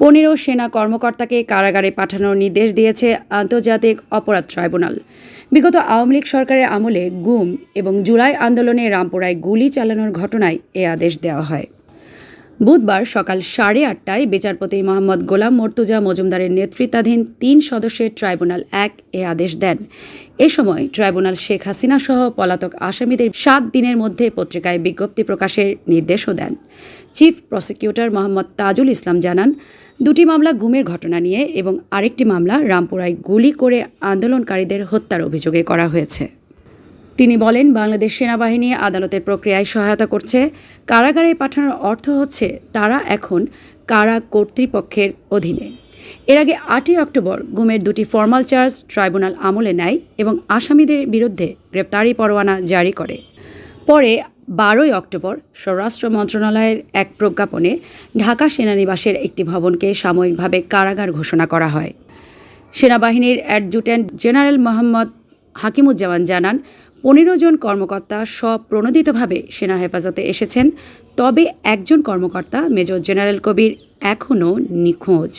পনেরো সেনা কর্মকর্তাকে কারাগারে পাঠানোর নির্দেশ দিয়েছে আন্তর্জাতিক অপরাধ ট্রাইব্যুনাল। বিগত আওয়ামী লীগ সরকারের আমলে গুম এবং জুলাই আন্দোলনে রামপুরায় গুলি চালানোর ঘটনায় এ আদেশ দেওয়া হয়। বুধবার সকাল সাড়ে আটটায় বিচারপতি মোহাম্মদ গোলাম মর্তুজা মজুমদারের নেতৃত্বাধীন তিন সদস্যের ট্রাইব্যুনাল এক এ আদেশ দেন। এ সময় ট্রাইব্যুনাল শেখ হাসিনা সহ পলাতক আসামিদের সাত দিনের মধ্যে পত্রিকায় বিজ্ঞপ্তি প্রকাশের নির্দেশও দেন। চিফ প্রসিকিউটর মোহাম্মদ তাজুল ইসলাম জানান, দুটি মামলা গুমের ঘটনা নিয়ে এবং আরেকটি মামলা রামপুরায় গুলি করে আন্দোলনকারীদের হত্যার অভিযোগে করা হয়েছে। তিনি বলেন, বাংলাদেশ সেনাবাহিনী আদালতের প্রক্রিয়ায় সহায়তা করছে। কারাগারে পাঠানোর অর্থ হচ্ছে, তারা এখন কারা কর্তৃপক্ষের অধীনে। এর আগে আটই অক্টোবর গুমের দুটি ফর্মাল চার্জ ট্রাইব্যুনাল আমলে নেয় এবং আসামিদের বিরুদ্ধে গ্রেপ্তারি পরোয়ানা জারি করে। পরে বারোই অক্টোবর স্বরাষ্ট্র মন্ত্রণালয়ের এক প্রজ্ঞাপনে ঢাকা সেনানিবাসের একটি ভবনকে সাময়িকভাবে কারাগার ঘোষণা করা হয়। সেনাবাহিনীর অ্যাডজুটেন্ট জেনারেল মোহাম্মদ হাকিমুজ্জামান জানান, পনেরো জন কর্মকর্তা স্বপ্রণোদিতভাবে সেনা হেফাজতে এসেছেন, তবে একজন কর্মকর্তা মেজর জেনারেল কবির এখনও নিখোঁজ।